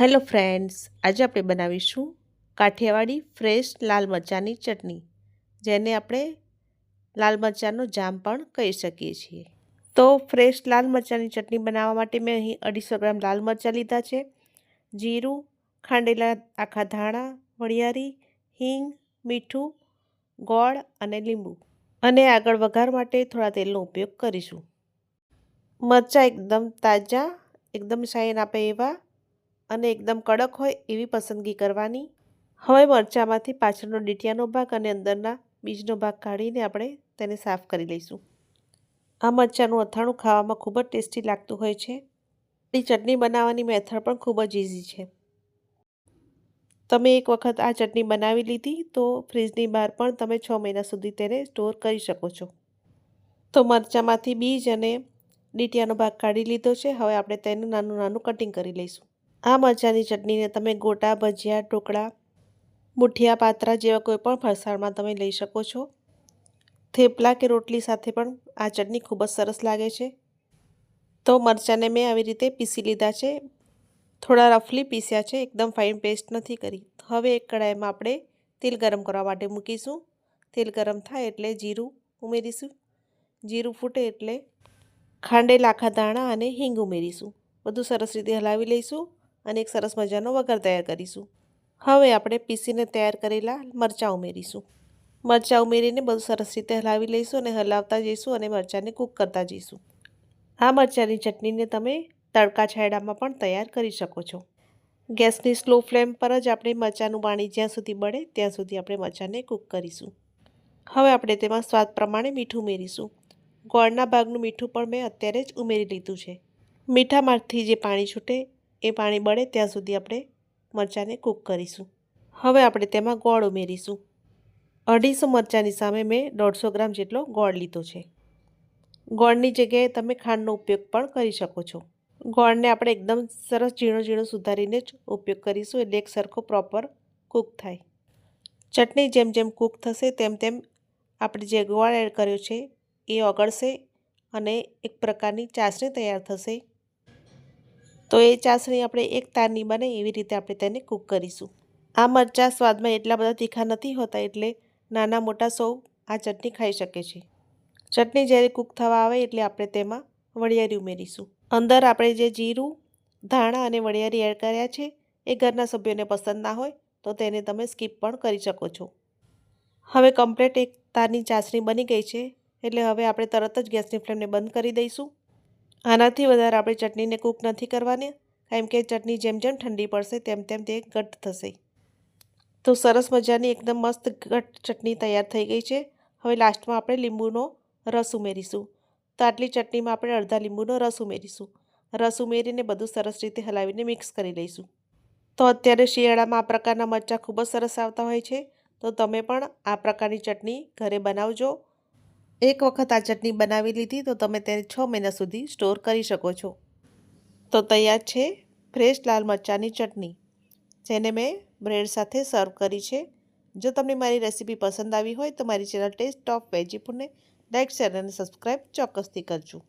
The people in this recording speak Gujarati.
હેલો ફ્રેન્ડ્સ, આજે આપણે બનાવીશું કાઠિયાવાડી ફ્રેશ લાલ મરચાંની ચટણી, જેને આપણે લાલ મરચાંનો જામ પણ કહી શકીએ છીએ. તો ફ્રેશ લાલ મરચાંની ચટણી બનાવવા માટે મેં અહીં અઢીસો ગ્રામ લાલ મરચાં લીધા છે. જીરું, ખાંડેલા આખા ધાણા વરિયાળી હિંગ, મીઠું, ગોળ અને લીંબુ. અને આગળ વઘાર માટે થોડા તેલનો ઉપયોગ કરીશું. મરચાં એકદમ તાજા, એકદમ શાઇન આપે એવા અને એકદમ કડક હોય એવી પસંદગી કરવાની. હવે મરચાંમાંથી પાછળનો ડીટિયાનો ભાગ અને અંદરના બીજનો ભાગ કાઢીને આપણે તેને સાફ કરી લઈશું. આ મરચાંનું અથાણું ખાવામાં ખૂબ જ ટેસ્ટી લાગતું હોય છે. એ ચટણી બનાવવાની મેથડ પણ ખૂબ જ ઇઝી છે. તમે એક વખત આ ચટણી બનાવી લીધી તો ફ્રીજની બહાર પણ તમે છ મહિના સુધી તેને સ્ટોર કરી શકો છો. તો મરચાંમાંથી બીજ અને ડીટિયાનો ભાગ કાઢી લીધો છે. હવે આપણે તેનું નાનું નાનું કટિંગ કરી લઈશું. આ મરચાંની ચટણીને તમે ગોટા, ભજીયા, ઢોકળા, મુઠિયા, પાત્રા જેવા કોઈ પણ ફરસાણમાં તમે લઈ શકો છો. થેપલા કે રોટલી સાથે પણ આ ચટણી ખૂબ જ સરસ લાગે છે. તો મરચાંને મેં આવી રીતે પીસી લીધા છે. થોડા રફલી પીસ્યા છે, એકદમ ફાઇન પેસ્ટ નથી કરી. હવે એક કડાઈમાં આપણે તેલ ગરમ કરવા માટે મૂકીશું. તેલ ગરમ થાય એટલે જીરું ઉમેરીશું. જીરું ફૂટે એટલે ખાંડેલા આખા દાણા અને હિંગ ઉમેરીશું. બધું સરસ રીતે હલાવી લઈશું. અને એક સરસ મજાનો વઘાર તૈયાર કરીશું. હવે આપણે પીસીને તૈયાર કરેલા મરચાં ઉમેરીશું. મરચાં ઉમેરીને બધું સરસ રીતે હલાવી લઈશું અને હલાવતા જઈશું અને મરચાંને કૂક કરતા જઈશું. આ મરચાંની ચટણીને તમે તડકા છાયડામાં પણ તૈયાર કરી શકો છો. ગેસની સ્લો ફ્લેમ પર જ આપણે મરચાંનું પાણી જ્યાં સુધી બળે ત્યાં સુધી આપણે મરચાંને કૂક કરીશું. હવે આપણે તેમાં સ્વાદ પ્રમાણે મીઠું ઉમેરીશું. ગોળના ભાગનું મીઠું પણ મેં અત્યારે જ ઉમેરી લીધું છે. મીઠામાંથી જે પાણી છૂટે એ પાણી બળે ત્યાં સુધી આપણે મરચાંને કૂક કરીશું. હવે આપણે તેમાં ગોળ ઉમેરીશું. અઢીસો મરચાંની સામે મેં દોઢસો ગ્રામ જેટલો ગોળ લીધો છે. ગોળની જગ્યાએ તમે ખાંડનો ઉપયોગ પણ કરી શકો છો. ગોળને આપણે એકદમ સરસ ઝીણો ઝીણો સુધારીને જ ઉપયોગ કરીશું એટલે એક સરખો પ્રોપર કૂક થાય. ચટણી જેમ જેમ કૂક થશે તેમ તેમ આપણે જે ગોળ એડ કર્યો છે એ ઓગળશે અને એક પ્રકારની ચાસણી તૈયાર થશે. તો એ ચાસણી આપણે એક તારની બને એવી રીતે આપણે તેને કૂક કરીશું. આ મરચાં સ્વાદમાં એટલા બધા તીખા નથી હોતા એટલે નાના મોટા સૌ આ ચટણી ખાઈ શકે છે. ચટણી જ્યારે કૂક થવા આવે એટલે આપણે તેમાં વડિયારી ઉમેરીશું. અંદર આપણે જે જીરું, ધાણા અને વડિયારી એડ કર્યા છે, એ ઘરના સભ્યોને પસંદ ના હોય તો તેને તમે સ્કીપ પણ કરી શકો છો. હવે કમ્પ્લેટ એક તારની ચાસણી બની ગઈ છે, એટલે હવે આપણે તરત જ ગેસની ફ્લેમને બંધ કરી દઈશું. આનાથી વધારે આપણે ચટણીને કૂક નથી કરવાની કેમ કે ચટણી જેમ જેમ ઠંડી પડશે તેમ તેમ તે ઘટ થશે. તો સરસ મજાની એકદમ મસ્ત ઘટ ચટણી તૈયાર થઈ ગઈ છે. હવે લાસ્ટમાં આપણે લીંબુનો રસ ઉમેરીશું. તો આટલી ચટણીમાં આપણે અડધા લીંબુનો રસ ઉમેરીશું. રસ ઉમેરીને બધું સરસ રીતે હલાવીને મિક્સ કરી લઈશું. તો અત્યારે શિયાળામાં આ પ્રકારના મરચાં ખૂબ જ સરસ આવતા હોય છે. તો તમે પણ આ પ્રકારની ચટણી ઘરે બનાવજો. એક વખત આ ચટણી બનાવી લીધી, તો તમે તેને છ મહિના સુધી સ્ટોર કરી શકો છો. તો તૈયાર છે ફ્રેશ લાલ મરચાંની ચટણી, જેને મેં બ્રેડ સાથે સર્વ કરી છે. જો તમને મારી રેસીપી પસંદ આવી હોય, તો મારી ચેનલ ટેસ્ટ ઓફ વેજીફૂડને લાઇક શેર અને સબસ્ક્રાઈબ ચોક્કસથી કરજો.